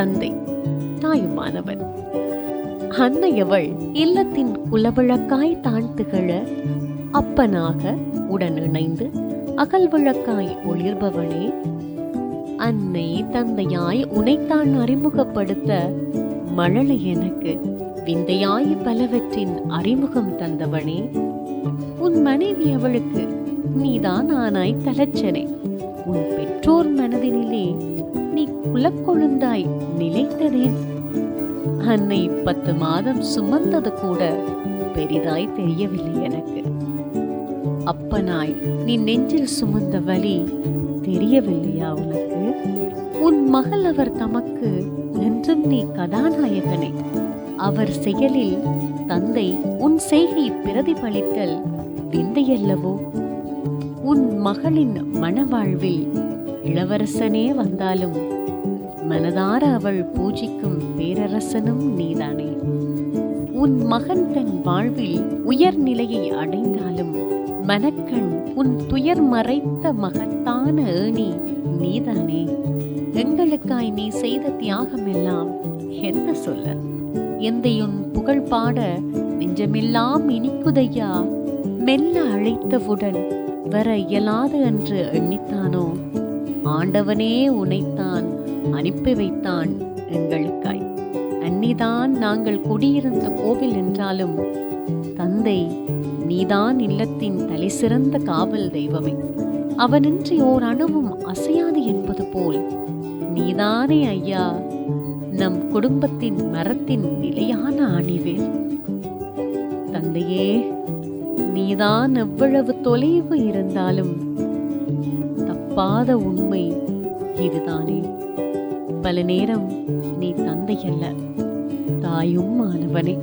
தந்தை தாயுமானவன். அன்னையவள் இல்லத்தின் குலவிளக்காய் தான் திகழ அப்பனாக உடன் இணைந்து அகல்விளக்காய் ஒளிர்பவனே. அன்னை தந்தையாய் உனைத்தான் அறிமுகப்படுத்த மழலை எனக்கு விந்தையாய் பலவற்றின் அறிமுகம் தந்தவனே. உன் மனைவி அவளுக்கு நீதான் ஆனாய் தலச்சனை. உன் பெற்றோர் மனதினிலே நீ குலக்கொழுந்தாய் நிலைத்ததேன் அன்னை பத்து மாதம் சுமந்தது கூட பெரிதாய் தெரியவில்லை எனக்கு. அப்பனாய் நீ நெஞ்சில் சுமந்த வழி தெரியவில்லையா உனக்கு? உன் மகள் அவர் தமக்கு என்றும் நீ கதாநாயகனே. அவர் செயலில் தந்தை உன் செய்கை பிரதிபலித்தல் விந்தையல்லவோ உன் மகளின் மனவாழ்வில் இளவரசனே வந்தாலும் மனதார அவள் பூஜிக்கும் பேரரசனும் நீதானே. உன் மகன் தன் வாழ்வில் உயர்நிலையை அடைந்தாலும் மனக்கண் உன் துயர் மறைத்த மகத்தான ஏணி நீதானே. எங்களுக்காய் நீ செய்த தியாகம் எல்லாம் என்ன சொல்ல? எந்தையுன் புகழ் பாட நெஞ்சமெல்லாம் இனிக்குதையா? மெல்ல அழைத்தவுடன் வர இயலாது என்று எண்ணித்தானோ? ஆண்டவனே உனைத்தான் அனுப்பி வைத்தான் எங்களுக்காய். அன்னிதான் நாங்கள் குடியிருந்த கோவில் என்றாலும் தந்தை நீதான் இல்லத்தின் தலைசிறந்த காவல் தெய்வமே. அவனின்றி ஓர் அணுவும் அசையாது என்பது போல் நீதானே ஐயா நம் குடும்பத்தின் மரத்தின் நிலையான அணிவேல். தந்தையே நீதான் எவ்வளவு தொலைவு இருந்தாலும் தப்பாத உண்மை இதுதானே. பல நேரம் நீ தந்தை அல்ல தாயும் மாணவனே.